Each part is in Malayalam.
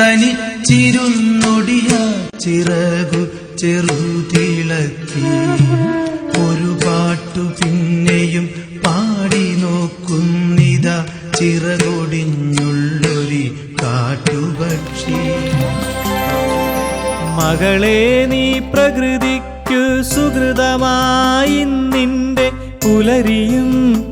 തനിച്ചിരുന്നൊടിയ ചിറകു ചെറുതിളക്കി. ഒരു പാട്ടു പിന്നെയും പാടി നോക്കുന്നിത ചിറകൊടിഞ്ഞുള്ളൊരി കാട്ടുപക്ഷി. മകളെ നീ പ്രകൃതിക്കു സുഹൃതമായി നിന്റെ പുലരിയും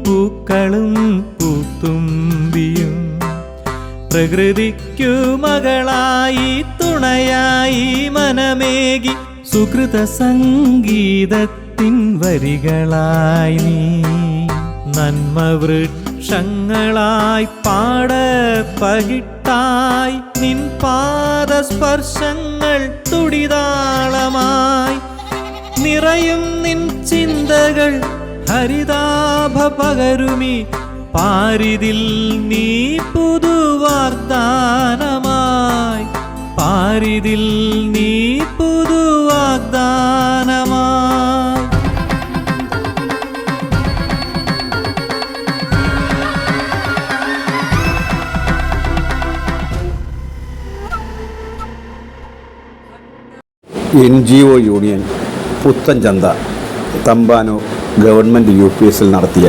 പ്രകൃതിക്കു മകളായി തുണയായി മനമേകി സുഹൃത സംഗീതത്തിൻ വരികളായി നീ. നന്മ വൃക്ഷങ്ങളായി പാട പകിട്ടായി നിൻ പാദസ്പർശങ്ങൾ തുടിതാളമായി. നിറയും നിൻ ചിന്തകൾ ഹരിതാഭ പകരുമി. പാരിതിൽ നീ പുതുവാഗ്ദാനമായി പാരിതിൽ നീ പുതുവാഗ്ദാനമായി N G O union Puthenchantha Thampanoor government U P എസിൽ നടത്തിയ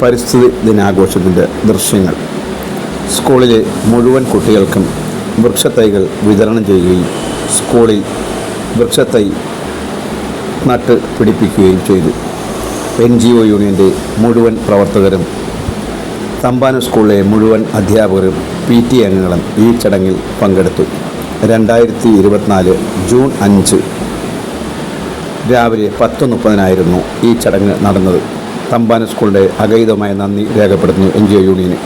പരിസ്ഥിതി ദിനാഘോഷത്തിന്റെ ദൃശ്യങ്ങൾ. സ്കൂളിലെ മുഴുവൻ കുട്ടികൾക്കും വൃക്ഷത്തൈകൾ വിതരണം ചെയ്യുകയും സ്കൂളിൽ വൃക്ഷത്തൈ നട്ട് പിടിപ്പിക്കുകയും ചെയ്തു. എൻ ജി ഒ യൂണിയന്റെ മുഴുവൻ പ്രവർത്തകരും തമ്പാനൂർ സ്കൂളിലെ മുഴുവൻ അധ്യാപകരും പി ടി അംഗങ്ങളും ഈ ചടങ്ങിൽ പങ്കെടുത്തു. രണ്ടായിരത്തി ഇരുപത്തിനാല് ജൂൺ അഞ്ച് രാവിലെ പത്ത് മുപ്പതിനായിരുന്നു ഈ ചടങ്ങ് നടന്നത്. തമ്പാനൂർ സ്കൂളിന്റെ അഗൈതമായ നന്ദി രേഖപ്പെടുത്തുന്നു എൻ ജി ഒ യൂണിയന്.